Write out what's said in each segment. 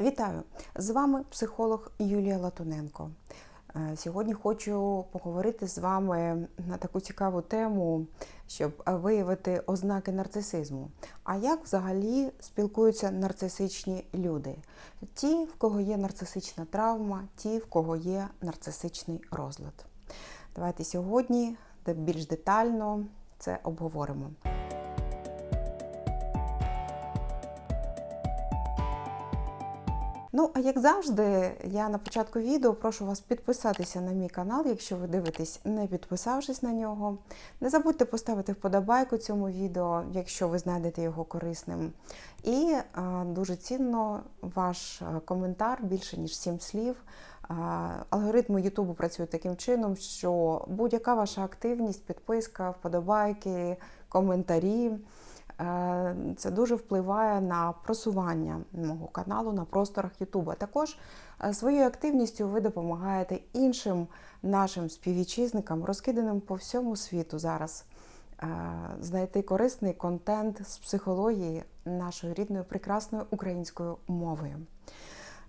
Вітаю! З вами психолог Юлія Латуненко. Е, Сьогодні хочу поговорити з вами на таку цікаву тему, щоб виявити ознаки нарцисизму. А як взагалі спілкуються нарцисичні люди? Ті, в кого є нарцисична травма, ті, в кого є нарцисичний розлад. Давайте сьогодні більш детально це обговоримо. Ну, а як завжди, я на початку відео прошу вас підписатися на мій канал, якщо ви дивитесь, не підписавшись на нього. Не забудьте поставити вподобайку цьому відео, якщо ви знайдете його корисним. І е, дуже цінно ваш коментар більше ніж сім слів. Алгоритми Ютубу працюють таким чином, що будь-яка ваша активність, підписка, вподобайки, коментарі. Е, Це дуже впливає на просування мого каналу на просторах Ютуба. Також е, своєю активністю ви допомагаєте іншим нашим співвітчизникам, розкиданим по всьому світу зараз, е, знайти корисний контент з психології нашою рідною прекрасною українською мовою.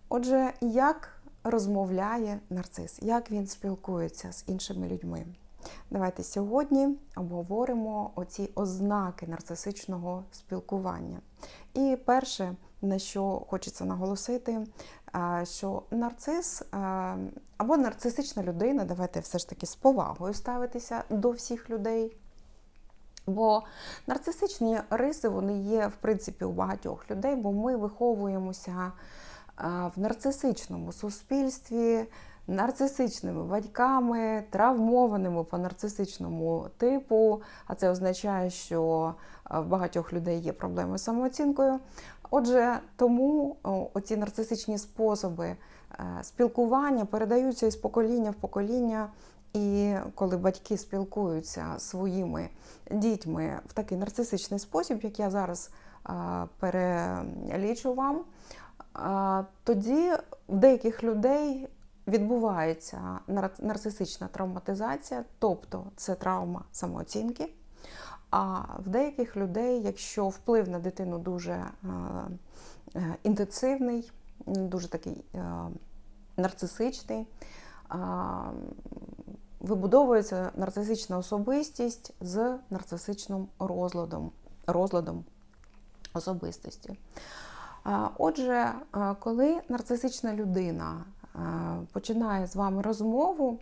Отже, як розмовляє нарцис, як він спілкується з іншими людьми? Давайте сьогодні обговоримо оці ознаки нарцисичного спілкування. І перше, на що хочеться наголосити, що нарцис або нарцисична людина, давайте все ж таки з повагою ставитися до всіх людей. Бо нарцисичні риси вони є в принципі у багатьох людей, бо ми виховуємося в нарцисичному суспільстві, нарцисичними батьками, травмованими по нарцисичному типу. А це означає, що в багатьох людей є проблеми з самооцінкою. Отже, тому оці нарцисичні способи е, спілкування передаються із покоління в покоління. І коли батьки спілкуються своїми дітьми в такий нарцисичний спосіб, як я зараз а, перелічу вам, тоді в деяких людей відбувається нар- нарцисична травматизація, тобто це травма самооцінки. А в деяких людей, якщо вплив на дитину дуже е, е, інтенсивний, дуже такий е, нарцисичний, вибудовується нарцисична особистість з нарцисичним розладом, розладом особистості. Отже, коли нарцисична людина починає з вами розмову,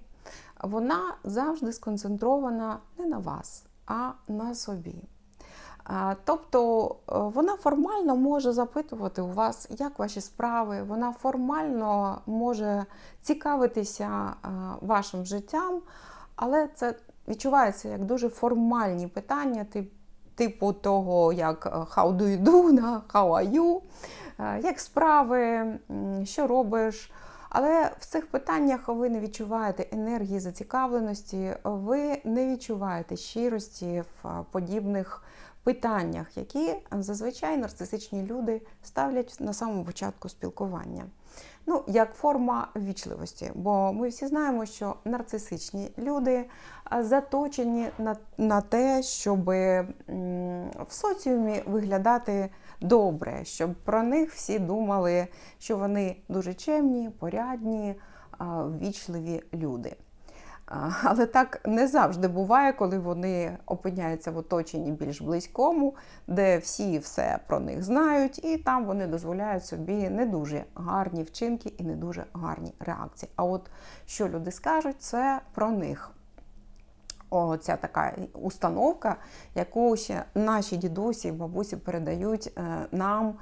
вона завжди сконцентрована не на вас, а на собі. Тобто е, вона формально може запитувати у вас, як ваші справи, вона формально може цікавитися вашим життям, але це відчувається як дуже формальні питання, типу того, як е, how do you do, how are you, е, як справи, що робиш. Але в цих питаннях ви не відчуваєте енергії зацікавленості, ви не відчуваєте щирості в подібних питаннях, які зазвичай нарцисичні люди ставлять на самому початку спілкування. Ну, як форма ввічливості, бо ми всі знаємо, що нарцисичні люди заточені на, на те, щоб в соціумі виглядати добре, щоб про них всі думали, що вони дуже чемні, порядні, ввічливі люди. Але так не завжди буває, коли вони опиняються в оточенні більш близькому, де всі все про них знають, і там вони дозволяють собі не дуже гарні вчинки і не дуже гарні реакції. А от що люди скажуть, це про них. О, ця така установка, яку ще наші дідусі і бабусі передають е, нам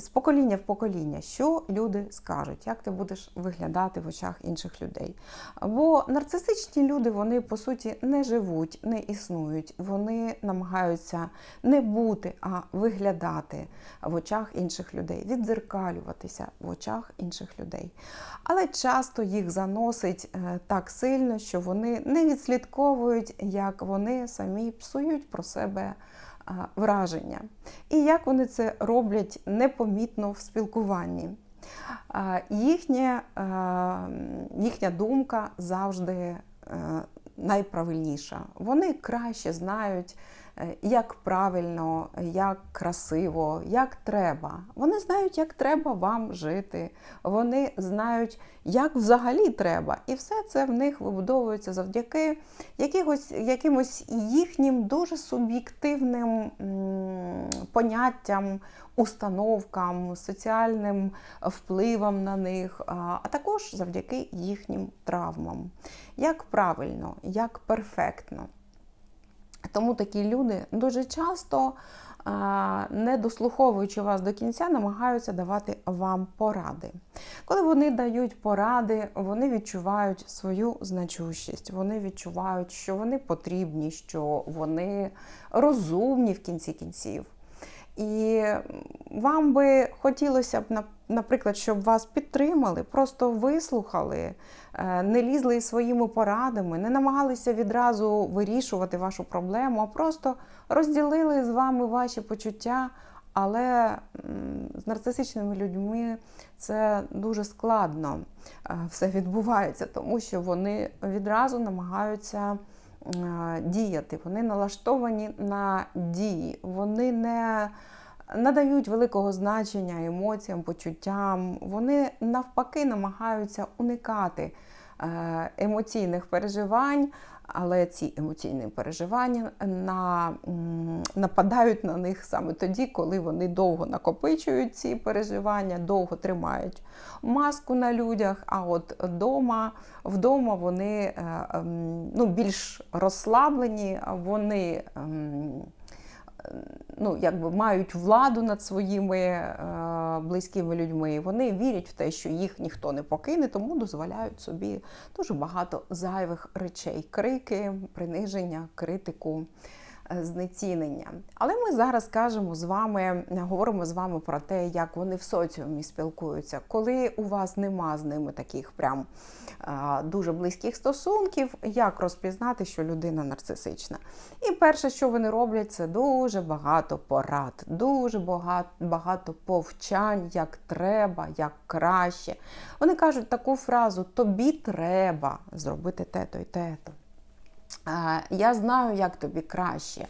з покоління в покоління, що люди скажуть, як ти будеш виглядати в очах інших людей. Бо нарцисичні люди, вони по суті не живуть, не існують. Вони намагаються не бути, а виглядати в очах інших людей, віддзеркалюватися в очах інших людей. Але часто їх заносить е, так сильно, що вони не відслідковують, як вони самі псують про себе враження. І як вони це роблять непомітно в спілкуванні. Їхня, їхня думка завжди е, найправильніша. Вони краще знають, як правильно, як красиво, як треба. Вони знають, як треба вам жити. Вони знають, як взагалі треба. І все це в них вибудовується завдяки якихось, якимось їхнім дуже суб'єктивним поняттям, установкам, соціальним впливам на них, а також завдяки їхнім травмам. Як правильно, як перфектно. Тому такі люди дуже часто, не дослуховуючи вас до кінця, намагаються давати вам поради. Коли вони дають поради, вони відчувають свою значущість, вони відчувають, що вони потрібні, що вони розумні в кінці кінців. І вам би хотілося б, наприклад, щоб вас підтримали, просто вислухали, е, не лізли із своїми порадами, не намагалися відразу вирішувати вашу проблему, а просто розділили з вами ваші почуття. Але з нарцисичними людьми це дуже складно е, все відбувається, тому що вони відразу намагаються діяти, вони налаштовані на дії, вони не надають великого значення емоціям, почуттям. Вони навпаки намагаються уникати е, емоційних переживань, але ці емоційні переживання на, нападають на них саме тоді, коли вони довго накопичують ці переживання, довго тримають маску на людях. А от вдома, вдома вони е, ем, ну, більш розслаблені, вони. Ну, якби мають владу над своїми е, близькими людьми. Вони вірять в те, що їх ніхто не покине, тому дозволяють собі дуже багато зайвих речей: крики, приниження, критику. Е, Знецінення. Але ми зараз кажемо з вами, говоримо з вами про те, як вони в соціумі спілкуються, коли у вас нема з ними таких прям дуже близьких стосунків, як розпізнати, що людина нарцисична. І перше, що вони роблять, це дуже багато порад, дуже багато повчань, як треба, як краще. Вони кажуть таку фразу: тобі треба зробити те-то і те-то. А, Я знаю, як тобі краще.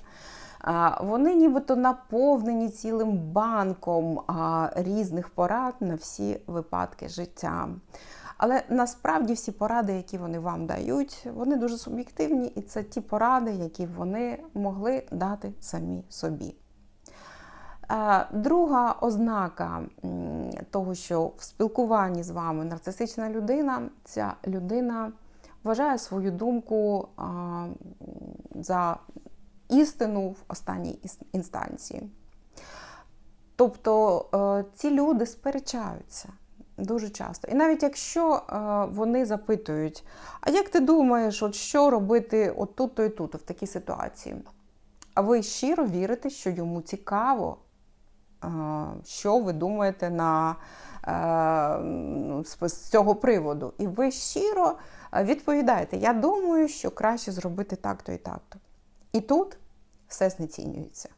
Вони нібито наповнені цілим банком різних порад на всі випадки життя. Але насправді всі поради, які вони вам дають, вони дуже суб'єктивні, і це ті поради, які вони могли дати самі собі. Е, Друга ознака того, що в спілкуванні з вами нарцисична людина, ця людина вважає свою думку за істину в останній інстанції. Тобто е, ці люди сперечаються дуже часто. І навіть якщо е, вони запитують, а як ти думаєш, от що робити от тут-то і тут, в такій ситуації? А ви щиро вірите, що йому цікаво, е, що ви думаєте на, з з цього приводу. І ви щиро е, відповідаєте: Я думаю, що краще зробити так-то і так-то. І тут все знецінюється.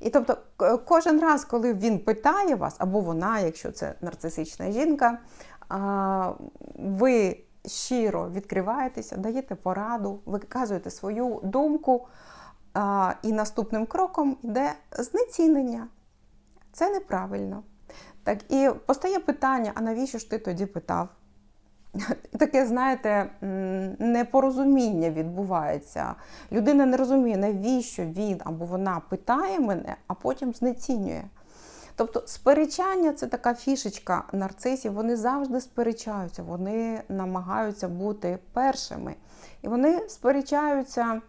І тобто кожен раз, коли він питає вас, або вона, якщо це нарцисична жінка, ви щиро відкриваєтеся, даєте пораду, виказуєте свою думку, і наступним кроком йде знецінення. Це неправильно. Так, і постає питання: а навіщо ж ти тоді питав? Таке, знаєте, непорозуміння відбувається. Людина не розуміє, навіщо він або вона питає мене, а потім знецінює. Тобто сперечання це така фішечка нарцисів, вони завжди сперечаються, вони намагаються бути першими. І вони сперечаються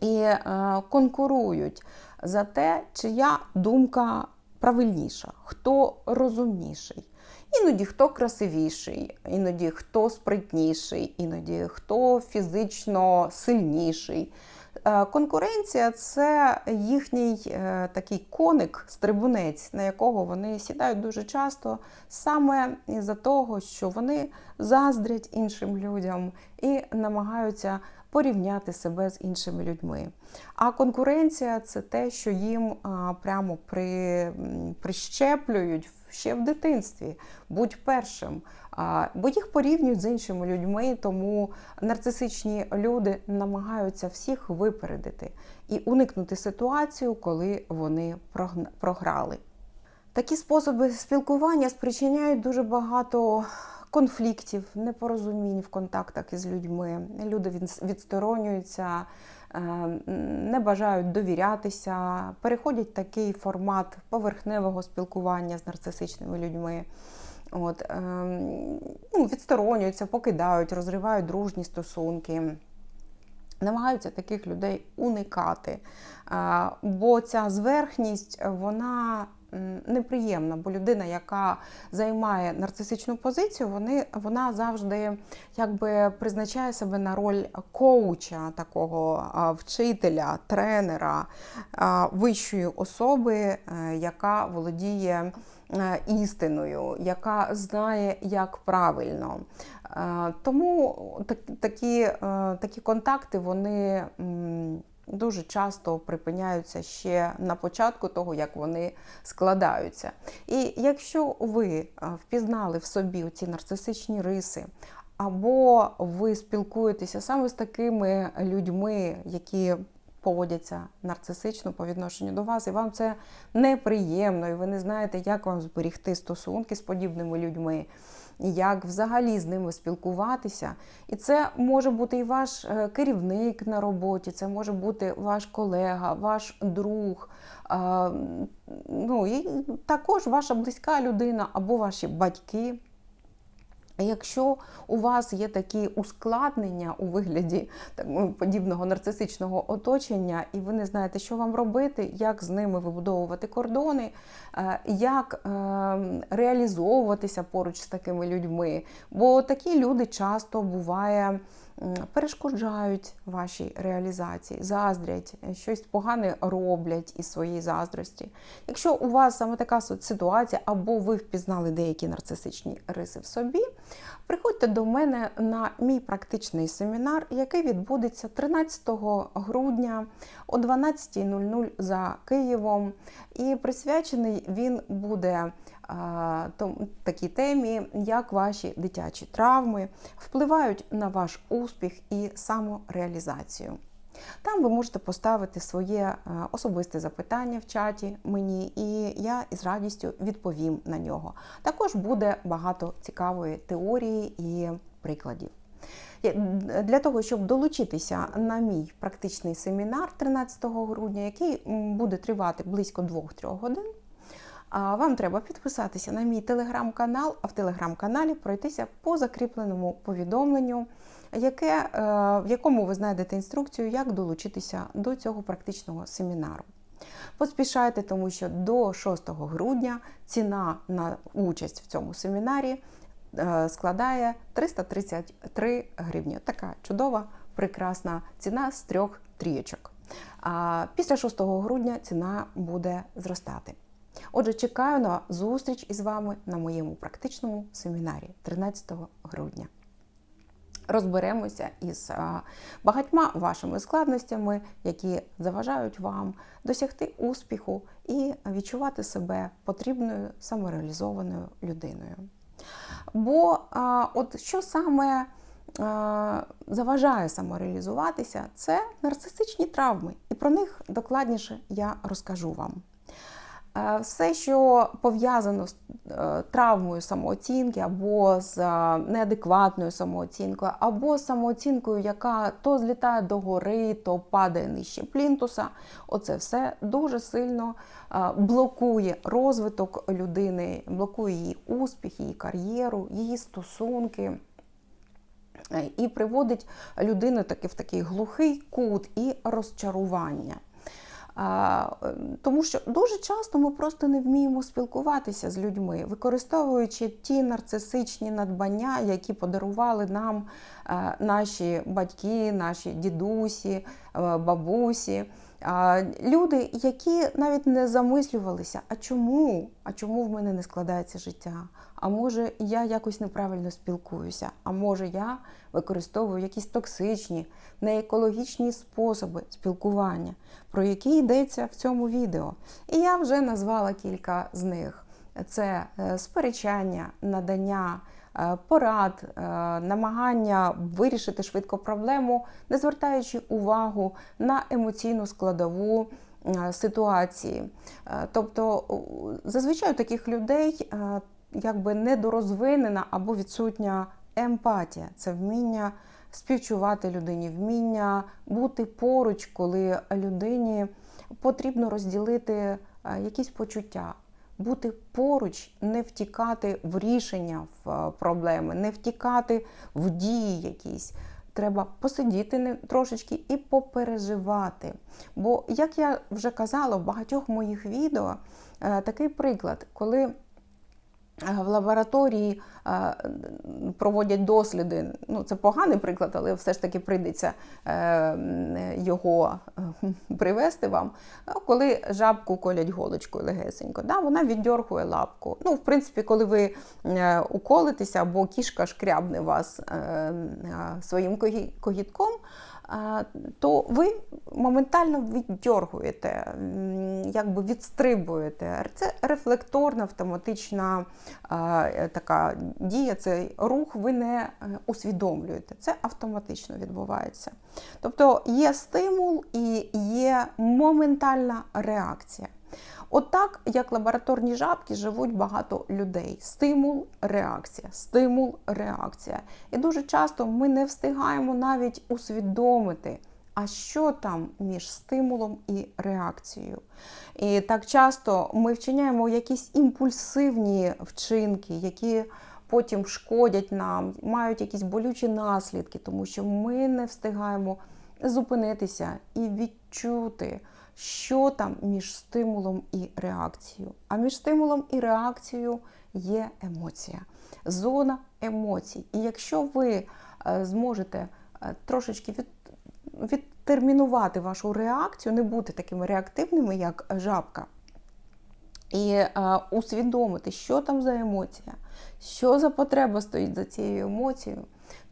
і е, конкурують за те, чия думка правильніша, хто розумніший. Іноді хто красивіший, іноді хто спритніший, іноді хто фізично сильніший. Е, Конкуренція це їхній е, такий коник, стрибунець, на якого вони сідають дуже часто, саме із-за того, що вони заздрять іншим людям і намагаються порівняти себе з іншими людьми. А конкуренція це те, що їм прямо при, прищеплюють, ще в дитинстві. Будь першим. Бо їх порівнюють з іншими людьми, тому нарцисичні люди намагаються всіх випередити і уникнути ситуацію, коли вони програли. Такі способи спілкування спричиняють дуже багато конфліктів, непорозумінь в контактах із людьми. Люди відсторонюються, е, не бажають довірятися, переходять такий формат поверхневого спілкування з нарцисичними людьми. От, ем, ну, відсторонюються, покидають, розривають дружні стосунки. Намагаються таких людей уникати. Бо ця зверхність, вона неприємна, бо людина, яка займає нарцисичну позицію, вони, вона завжди якби призначає себе на роль коуча, такого вчителя, тренера, вищої особи, е, яка володіє е, істиною, яка знає, як правильно. Е, Тому так- такі, такі контакти вони дуже часто припиняються ще на початку того, як вони складаються. І якщо ви е, впізнали в собі ці нарцисичні риси, або ви спілкуєтеся саме з такими людьми, які поводяться нарцисично по відношенню до вас, і вам це неприємно, і ви не знаєте, як вам зберігти стосунки з подібними людьми, як взагалі з ними спілкуватися. І це може бути і ваш е, керівник на роботі, це може бути ваш колега, ваш друг, ну і також ваша близька людина або ваші батьки. Якщо у вас є такі ускладнення у вигляді так, ну, подібного нарцисичного оточення, і ви не знаєте, що вам робити, як з ними вибудовувати кордони, е, як е, реалізовуватися поруч з такими людьми, бо такі люди часто буває. М, Перешкоджають вашій реалізації, заздрять, щось погане роблять із своєї заздрості. Якщо у вас саме така ситуація, або ви впізнали деякі нарцисичні риси в собі, приходьте до мене на мій практичний семінар, який відбудеться 13 грудня о 12.00 за Києвом. І присвячений він буде такій темі, як ваші дитячі травми впливають на ваш успіх і самореалізацію. Там ви можете поставити своє е, особисте запитання в чаті мені, і я із радістю відповім на нього. Також буде багато цікавої теорії і прикладів. Для того, щоб долучитися на мій практичний семінар 13 грудня, який буде тривати близько 2-3 годин, вам треба підписатися на мій телеграм-канал, а в телеграм-каналі пройтися по закріпленому повідомленню, яке, е, в якому ви знайдете інструкцію, як долучитися до цього практичного семінару. Поспішайте, тому що до 6 грудня ціна на участь в цьому семінарі е, складає 333 гривні. Така чудова, прекрасна ціна з трьох трієчок. Після 6 грудня ціна буде зростати. Отже, чекаю на зустріч із вами на моєму практичному семінарі 13 грудня. Розберемося із багатьма вашими складностями, які заважають вам досягти успіху і відчувати себе потрібною самореалізованою людиною. Бо от що саме заважає самореалізуватися, це нарцисичні травми, і про них докладніше я розкажу вам. Е, Все, що пов'язано з е, травмою самооцінки, або з е, неадекватною самооцінкою, або самооцінкою, яка то злітає до гори, то падає нижче плінтуса, оце все дуже сильно блокує розвиток людини, блокує її успіх, її кар'єру, її стосунки. І приводить людину таки в такий глухий кут і розчарування. А, е, Тому що дуже часто ми просто не вміємо спілкуватися з людьми, використовуючи ті нарцисичні надбання, які подарували нам е, наші батьки, наші дідусі, е, бабусі. Люди, які навіть не замислювалися, а чому? А чому в мене не складається життя? А може, я якось неправильно спілкуюся? А може, я використовую якісь токсичні, неекологічні способи спілкування, про які йдеться в цьому відео. І я вже назвала кілька з них. це е, сперечання, надання е, порад, е, намагання вирішити швидко проблему, не звертаючи увагу на емоційну складову ситуації. Тобто, зазвичай у таких людей якби недорозвинена або відсутня емпатія, це вміння співчувати людині, вміння бути поруч, коли людині потрібно розділити е, якісь почуття. Бути поруч, не втікати в рішення в е, проблеми, не втікати в дії якісь. Треба посидіти трошечки і попереживати. Бо, як я вже казала в багатьох моїх відео, е, такий приклад, коли в лабораторії е, проводять досліди. Ну, це поганий приклад, але все ж таки прийдеться е, його е, привести вам. Коли жабку колять голочкою легесенько, да, вона віддьоргує лапку. Ну, в принципі, коли ви е, уколитеся або кішка шкрябне вас е, е, своїм когітком, е, то ви моментально віддьоргуєте, якби відстрибуєте. Це рефлекторна автоматична е, така дія, цей рух ви не е, усвідомлюєте. Це автоматично відбувається. Тобто є стимул і є моментальна реакція. Отак, як лабораторні жабки, живуть багато людей. Стимул, реакція, стимул, реакція. І дуже часто ми не встигаємо навіть усвідомити, а що там між стимулом і реакцією. І так часто ми вчиняємо якісь імпульсивні вчинки, які потім шкодять нам, мають якісь болючі наслідки, тому що ми не встигаємо зупинитися і відчути, що там між стимулом і реакцією. А між стимулом і реакцією є емоція, зона емоцій. І якщо ви е, зможете е, трошечки від, відтермінувати вашу реакцію, не бути такими реактивними, як жабка, і е, усвідомити, що там за емоція, що за потреба стоїть за цією емоцією,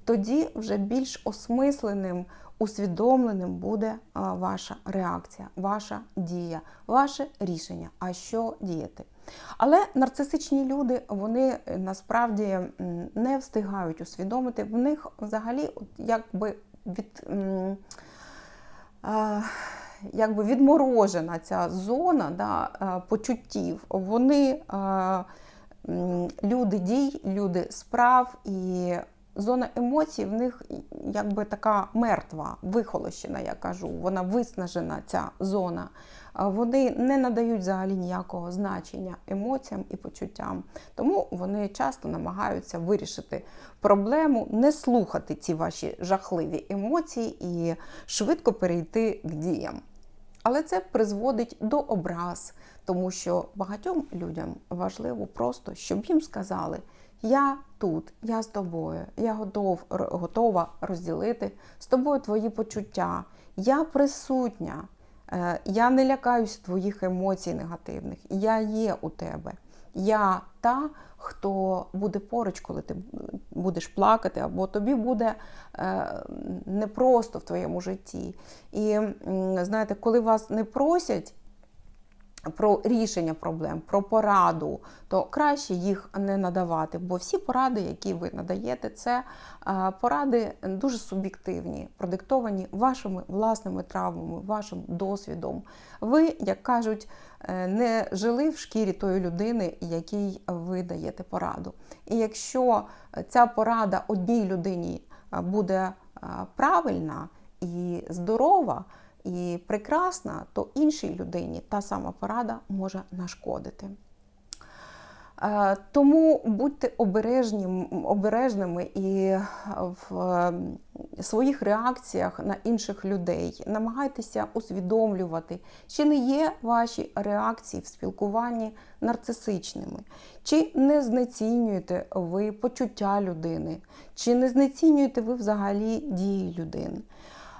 тоді вже більш осмисленим, усвідомленим буде ваша реакція, ваша дія, ваше рішення, а що діяти. Але нарцисичні люди вони е, насправді не встигають усвідомити, в них взагалі якби від. якби відморожена ця зона да, почуттів. Вони люди дій, люди справ, і зона емоцій в них якби така мертва, вихолощена, я кажу. Вона виснажена, ця зона. Вони не надають взагалі ніякого значення емоціям і почуттям. Тому вони часто намагаються вирішити проблему, не слухати ці ваші жахливі емоції і швидко перейти к діям. Але це призводить до образ, тому що багатьом людям важливо просто, щоб їм сказали: я тут, я з тобою, я готов, готова розділити з тобою твої почуття, я присутня, е, я не лякаюся твоїх емоцій негативних, я є у тебе. Я та, хто буде поруч, коли ти будеш плакати, або тобі буде е, непросто в твоєму житті. І знаєте, коли вас не просять про рішення проблем, про пораду, то краще їх не надавати, бо всі поради, які ви надаєте, це е, поради дуже суб'єктивні, продиктовані вашими власними травмами, вашим досвідом. Ви, як кажуть, е, не жили в шкірі тої людини, якій ви даєте пораду. І якщо ця порада одній людині е, буде правильна і здорова, і прекрасна, то іншій людині та сама порада може нашкодити. Е, Тому будьте обережні, обережними і в е, своїх реакціях на інших людей. Намагайтеся усвідомлювати, чи не є ваші реакції в спілкуванні нарцисичними, чи не знецінюєте ви почуття людини, чи не знецінюєте ви взагалі дії людини.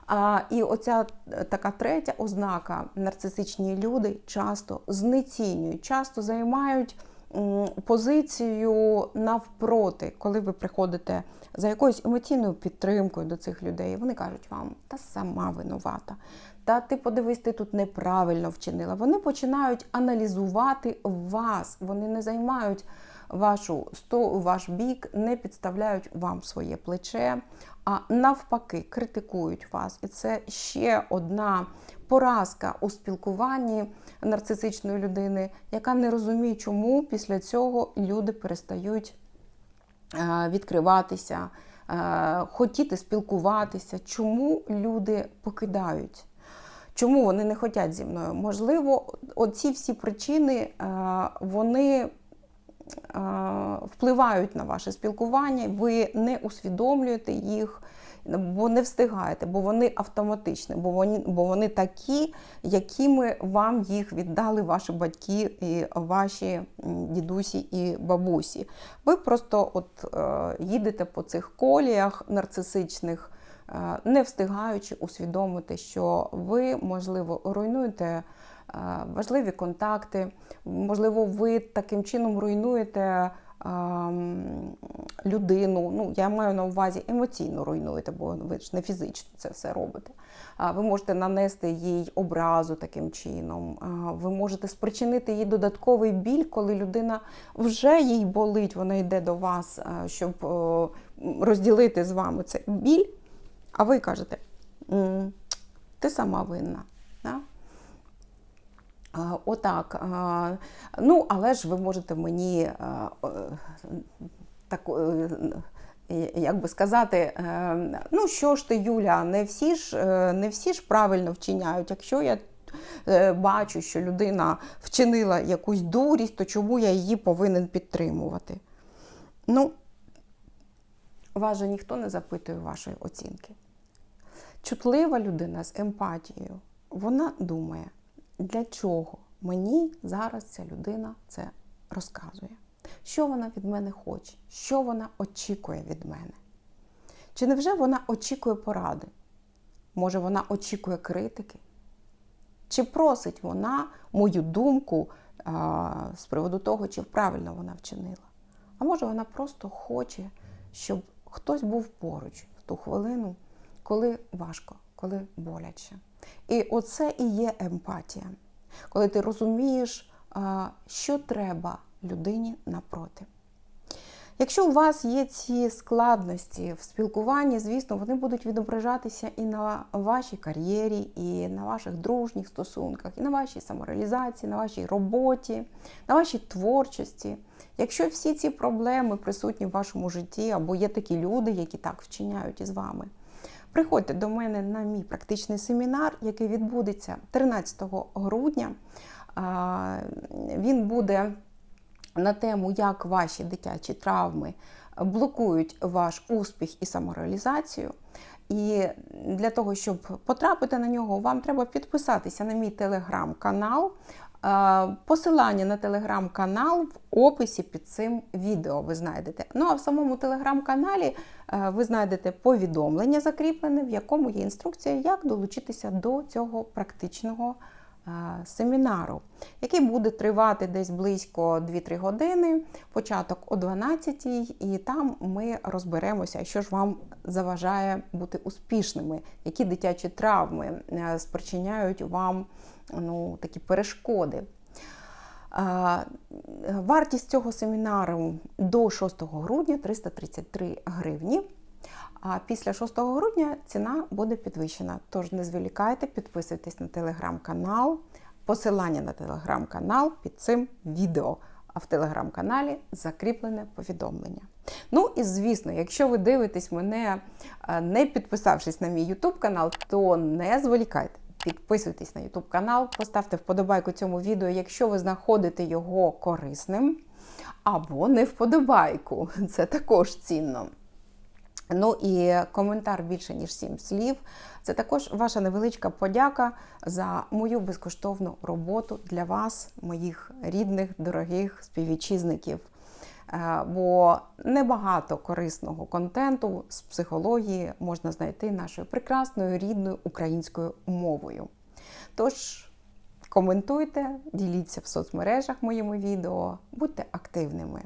А, і оця е, така третя ознака нарцисичні люди часто знецінюють, часто займають позицію навпроти, коли ви приходите за якоюсь емоційною підтримкою до цих людей. Вони кажуть вам, та сама винувата, та ти подивись, ти тут неправильно вчинила. Вони починають аналізувати вас. Вони не займають вашу ваш бік, не підставляють вам своє плече, а навпаки, критикують вас. І це ще одна поразка у спілкуванні нарцисичної людини, яка не розуміє, чому після цього люди перестають е, відкриватися, е, хотіти спілкуватися, чому люди покидають. Чому вони не хочуть зі мною? Можливо, оці всі причини е, вони впливають на ваше спілкування, ви не усвідомлюєте їх, бо не встигаєте, бо вони автоматичні, бо вони, бо вони такі, якими вам їх віддали ваші батьки і ваші дідусі і бабусі. Ви просто от е, їдете по цих коліях нарцисичних. е, Не встигаючи усвідомити, що ви, можливо, руйнуєте важливі контакти, можливо, ви таким чином руйнуєте ем, людину. Ну, я маю на увазі емоційно руйнуєте, бо ви ж не фізично це все робите. Ви можете нанести їй образу таким чином. Ви можете спричинити їй додатковий біль, коли людина вже їй болить, вона йде до вас, щоб розділити з вами цей біль. А ви кажете, ти сама винна. Отак. Ну, але ж ви можете мені е, так, е, як би сказати, е, ну що ж ти, Юля, не всі ж, не всі ж правильно вчиняють. Якщо я бачу, що людина вчинила якусь дурість, то чому я її повинен підтримувати? Ну, вас же ніхто не запитує вашої оцінки. Чутлива людина з емпатією, вона думає, для чого мені зараз ця людина це розказує, що вона від мене хоче, що вона очікує від мене. Чи невже вона очікує поради? Може, вона очікує критики? Чи просить вона мою думку а, з приводу того, чи правильно вона вчинила? А може, вона просто хоче, щоб хтось був поруч в ту хвилину, коли важко, коли боляче. І оце і є емпатія, коли ти розумієш, що треба людині напроти. Якщо у вас є ці складності в спілкуванні, звісно, вони будуть відображатися і на вашій кар'єрі, і на ваших дружніх стосунках, і на вашій самореалізації, на вашій роботі, на вашій творчості. Якщо всі ці проблеми присутні в вашому житті, або є такі люди, які так вчиняють із вами, приходьте до мене на мій практичний семінар, який відбудеться 13 грудня. Він буде на тему, як ваші дитячі травми блокують ваш успіх і самореалізацію. І для того, щоб потрапити на нього, вам треба підписатися на мій телеграм-канал. Е, Посилання на телеграм-канал в описі під цим відео ви знайдете. Ну а в самому телеграм-каналі е, ви знайдете повідомлення закріплене, в якому є інструкція, як долучитися до цього практичного е, семінару, який буде тривати десь близько 2-3 години, початок о 12 і там ми розберемося, що ж вам заважає бути успішними, які дитячі травми спричиняють вам ну, такі перешкоди. Вартість цього семінару до 6 грудня 333 гривні. А після 6 грудня ціна буде підвищена. Тож не зволікайте, підписуйтесь на телеграм-канал. Посилання на телеграм-канал під цим відео. А в телеграм-каналі закріплене повідомлення. Ну і звісно, якщо ви дивитесь мене, не підписавшись на мій YouTube канал, то не зволікайте. Підписуйтесь на YouTube канал, поставте вподобайку цьому відео, якщо ви знаходите його корисним, або не вподобайку. Це також цінно. Ну і коментар більше, ніж сім слів. Це також ваша невеличка подяка за мою безкоштовну роботу для вас, моїх рідних, дорогих співвітчизників. Е, Бо небагато корисного контенту з психології можна знайти нашою прекрасною рідною українською мовою. Тож коментуйте, діліться в соцмережах моїми відео, будьте активними.